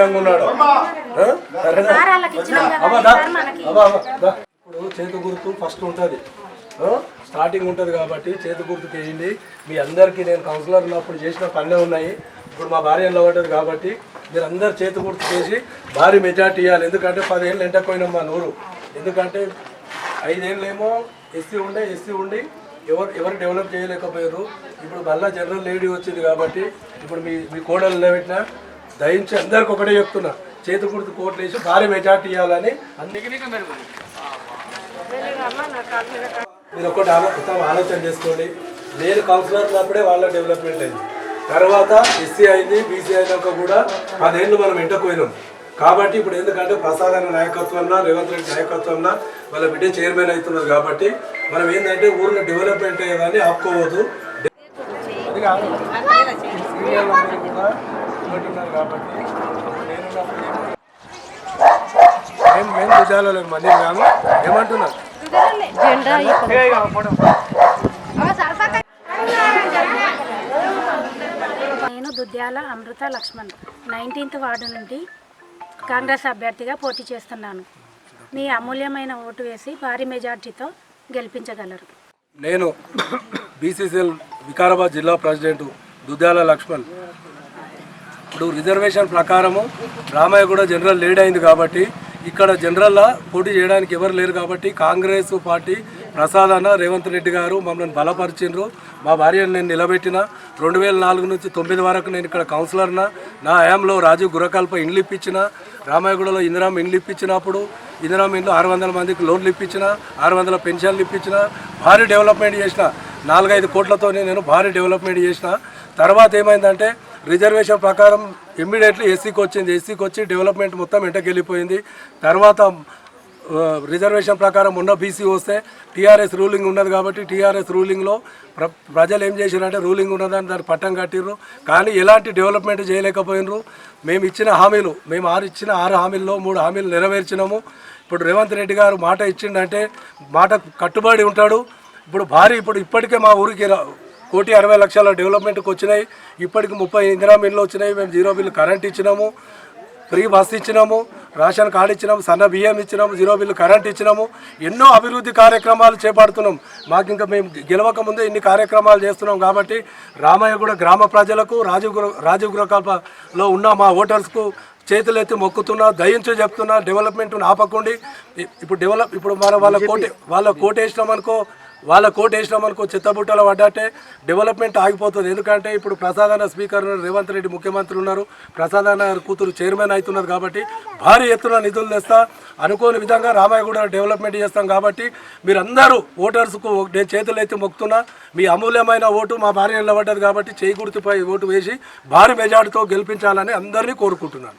ధైర్యంగా ఉన్నాడు. ఇప్పుడు చేతి గుర్తు ఫస్ట్ ఉంటుంది. స్టార్టింగ్ ఉంటుంది కాబట్టి చేతి గుర్తుకు వేయండి. మీ అందరికీ నేను కౌన్సిలర్ ఉన్నప్పుడు చేసిన పనులే ఉన్నాయి. ఇప్పుడు మా భార్య నిలబడ్డది కాబట్టి మీరు అందరు చేతి గుర్తు చేసి భారీ మెజార్టీ ఇవ్వాలి. ఎందుకంటే పదేళ్ళు ఎంటకపోయినాం మా నూరు. ఎందుకంటే ఐదేళ్ళేమో ఎస్సీ ఉండే ఎస్సీ ఉండి ఎవరు ఎవరు డెవలప్ చేయలేకపోయారు. ఇప్పుడు మళ్ళా జనరల్ లేడీ వచ్చింది కాబట్టి ఇప్పుడు మీ మీ కోడలు నిలబెట్టిన దయించి అందరికి ఒకటే చెప్తున్నా. చేతి గుర్తు కోట్లు వేసి భారీ మెజార్టీ ఇవ్వాలని మీరు ఒకటి ఆలో ఆలోచన చేసుకోండి. నేను కౌన్సిలర్ ఉన్నప్పుడే వాళ్ళ డెవలప్మెంట్ అయింది. తర్వాత ఎస్సీ అయింది బీసీ అయినాక కూడా పదేళ్ళు మనం ఎంటపోయినాం కాబట్టి ఇప్పుడు ఎందుకంటే ప్రసాద్ అనే నాయకత్వంలో రేవంత్ రెడ్డి నాయకత్వంలో వాళ్ళ బిడ్డ చైర్మన్ అవుతున్నారు కాబట్టి మనం ఏంటంటే ఊరిలో డెవలప్మెంట్ అయ్యేదాన్ని ఆపుకోవద్దు. అది కాదు. కాబట్టి మేము మేము భుజాలలో మంది కాము ఏమంటున్నారు? నేను దుద్యాల అమృత లక్ష్మణ్ నైన్టీన్త్ వార్డు నుండి కాంగ్రెస్ అభ్యర్థిగా పోటీ చేస్తున్నాను. మీ అమూల్యమైన ఓటు వేసి భారీ మెజార్టీతో గెలిపించగలరు. నేను బీసీసీఎల్ వికారాబాద్ జిల్లా ప్రెసిడెంట్ దుద్యాల లక్ష్మణ్ ఇప్పుడు రిజర్వేషన్ ప్రకారము రామయ్య కూడా జనరల్ లీడ్ అయింది కాబట్టి ఇక్కడ జనరల్లా పోటీ చేయడానికి ఎవరు లేరు కాబట్టి కాంగ్రెస్ పార్టీ ప్రసాద్ అన్న రేవంత్ రెడ్డి గారు మమ్మల్ని బలపరిచిండ్రు. మా భార్యను నేను నిలబెట్టిన. రెండు వేల నాలుగు నుంచి తొమ్మిది వరకు నేను ఇక్కడ కౌన్సిలర్న. నా హయాంలో రాజీవ్ గురకల్ప ఇండ్లు ఇప్పించిన. రామాయగూడలో ఇందిరామ్ ఇండ్లు ఇప్పించినప్పుడు ఇందిరామ్ ఇండ్లు ఆరు వందల మందికి లోన్లు ఇప్పించిన ఆరు వందల పెన్షన్లు ఇప్పించిన. భారీ డెవలప్మెంట్ చేసిన. నాలుగైదు కోట్లతోనే నేను భారీ డెవలప్మెంట్ చేసిన. తర్వాత ఏమైందంటే రిజర్వేషన్ ప్రకారం ఇమ్మీడియట్లీ ఎస్సీకి వచ్చింది. ఎస్సీకి వచ్చి డెవలప్మెంట్ మొత్తం ఎంటకెళ్ళిపోయింది తర్వాత రిజర్వేషన్ ప్రకారం ఉన్న బీసీ వస్తే టీఆర్ఎస్ రూలింగ్ ఉన్నది కాబట్టి టీఆర్ఎస్ రూలింగ్లో ప్ర ప్రజలు ఏం చేశారంటే రూలింగ్ ఉన్నదని దాన్ని పట్టం కట్టిర్రు. కానీ ఎలాంటి డెవలప్మెంట్ చేయలేకపోయినరు మేము ఇచ్చిన హామీలు మేము ఆరు ఇచ్చిన ఆరు హామీల్లో మూడు హామీలు నెరవేర్చినాము. ఇప్పుడు రేవంత్ రెడ్డి గారు మాట ఇచ్చిండంటే మాట కట్టుబడి ఉంటాడు. ఇప్పుడు భారీ ఇప్పుడు ఇప్పటికే మా ఊరికి రా- కోటి అరవై లక్షల డెవలప్మెంట్కి వచ్చినాయి. ఇప్పటికి ముప్పై ఇందిరా మిల్లు వచ్చినాయి. మేము జీరో బిల్లు కరెంట్ ఇచ్చినాము. ఫ్రీ బస్ ఇచ్చినాము. రేషన్ కార్డు ఇచ్చినాము. సన్న బియ్యం ఇచ్చినాము. జీరో బిల్లు కరెంట్ ఇచ్చినాము. ఎన్నో అభివృద్ధి కార్యక్రమాలు చేపడుతున్నాం. మాకు ఇంకా మేము గెలవక ముందే ఇన్ని కార్యక్రమాలు చేస్తున్నాం కాబట్టి రామయ్య కూడా గ్రామ ప్రజలకు రాజీవ్ రాజీవ్ గృహకల్పలో ఉన్న మా ఓటర్స్కు చేతులెత్తి మొక్కుతున్నా దయించు చెప్తున్నా డెవలప్మెంట్ ఆపకండి. ఇప్పుడు డెవలప్ ఇప్పుడు మన వాళ్ళ కోటి వాళ్ళ కోటేసినాం అనుకో వాళ్ళ కోట్ వేసినాం అనుకో చిత్తబుట్టలో పడ్డట్టే డెవలప్మెంట్ ఆగిపోతుంది. ఎందుకంటే ఇప్పుడు ప్రసాదాన స్పీకర్ రేవంత్ రెడ్డి ముఖ్యమంత్రి ఉన్నారు. ప్రసాదన కూతురు చైర్మన్ అవుతున్నారు కాబట్టి భారీ ఎత్తున నిధులు తెస్తా. అనుకోని విధంగా రామాయగూడ డెవలప్మెంట్ చేస్తాం కాబట్టి మీరందరూ ఓటర్స్కు నేను చేతులు అయితే మొక్కుతున్నా. మీ అమూల్యమైన ఓటు మా భార్య నిలబడ్డది కాబట్టి చేయి గుర్తుపై ఓటు వేసి భారీ మెజార్టీతో గెలిపించాలని అందరినీ కోరుకుంటున్నాను.